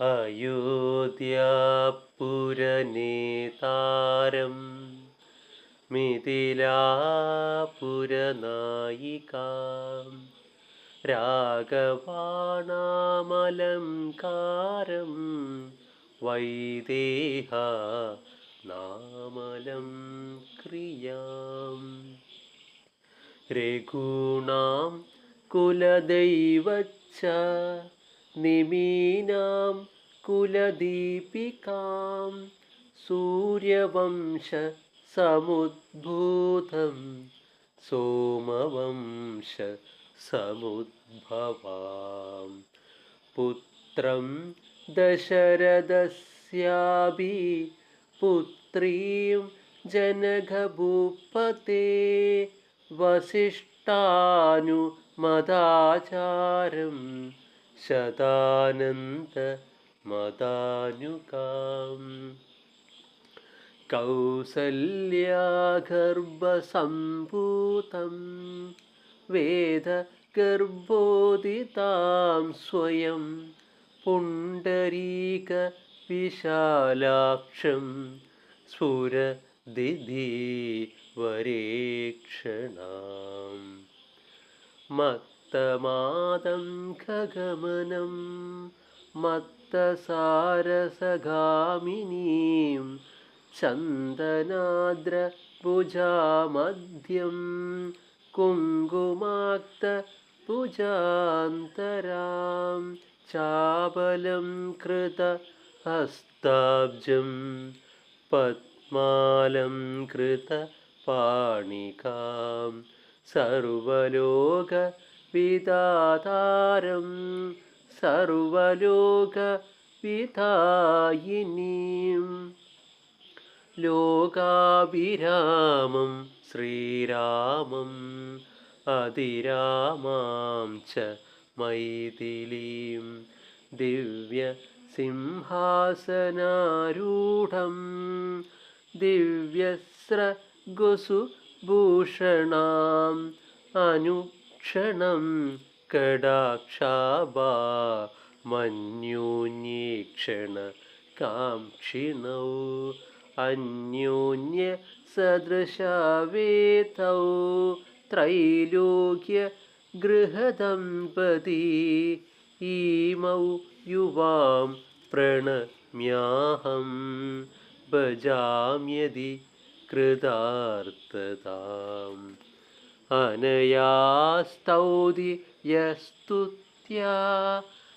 അയോധ്യാപുരനേതാരം മിഥിലാപുരനായികാം രാഘവാണാമലംകാരം വൈദേഹ നാമലം ക്രിയാം. രഘൂണാം കുലദൈവച്ച നിമീനാം കുലദീപികാം സൂര്യവംശ സമുദ്ഭൂതം സോമവംശ സമുദ്ഭവാം. പുത്രം ദശരഥസ്യാപി പുത്രീം ജനകഭൂപതേ വസിഷ്ഠാനുമതാചാരം മതാനുകാം കൗസല്യാഗർഭസംഭൂതം വേദഗർഭോദിതാം സ്വയം പുണ്ടരീക വിശാലാക്ഷം സ്ഫുരദിധി വരേക്ഷണാം. മത്തമാദം ഖഗമനം മത്തസാരസഗാമിനീം ചന്ദനാദ്രഭുജാമധ്യം കുങ്കുമാക്ത ഭുജാന്തരാം ചാപലം കൃത ഹസ്താബ്ജം പത്മാലം കൃത പാണികാം സർവലോക വിദാതാരം സർവലോക വിധായിനീം ലോകാഭിരാമം ശ്രീരാമം അതിരാമാം ച മൈഥിലീം. ദിവ്യ സിംഹാസനാരൂഢം ദിവ്യസ്രഗുസു ഭൂഷണാം അനുക്ഷണം കടാക്ഷാഭാ മന്യോന്യേക്ഷണ കാക്ഷിണൗ അന്യോന്യ സദൃശാവേതൗ ത്രൈലോക്യ ഗൃഹദമ്പതി ഈമൗ യുവാം പ്രണമ്യാഹം ഭജാമ്യതി കൃതാർത്ഥതാം അനയാസ്തൗതി യസ്തുത്യാ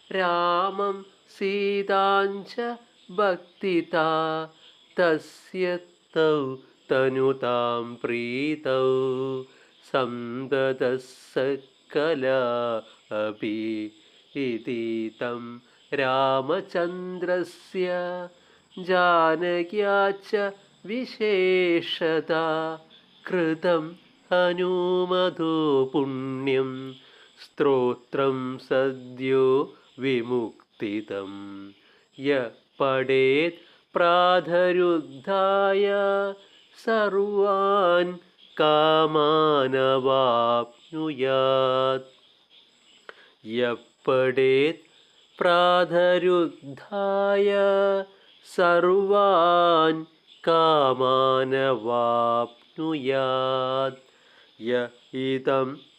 രാമം സീതാഞ്ച ഭക്തിത തസ്യത്തൗ തനുതാം പ്രീതൗ സന്തതഃ സകല അപി ഇതി തം രാമചന്ദ്രസ്യ ജാനക്യാ വിശേഷത കൃതം ഹനുമതോ പുണ്യം. സ്ത്രോത്രം സദ്യോ വിമുക്തിതം. യ പടേത് പ്രാധരുദ്ധായ. സർവാൻ കാമാനവാപ്നുയാത്. യപ്പടേത് പ്രാധരുദ്ധായ. സർവാൻ കാമാനവാപ്നുയാത്. യ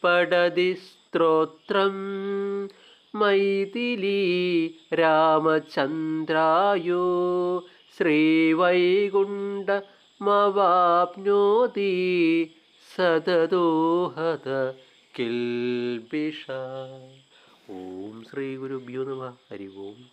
പടതി സ്ത്രോത്രം. മൈഥിലി രാമചന്ദ്രായോ ശ്രീവൈകുണ്ഠമവാപ്നോതി സതതോഹത കിൽബിഷ ഓം ശ്രീ ഗുരുഭ്യോ നമ. ഹരി ഓം.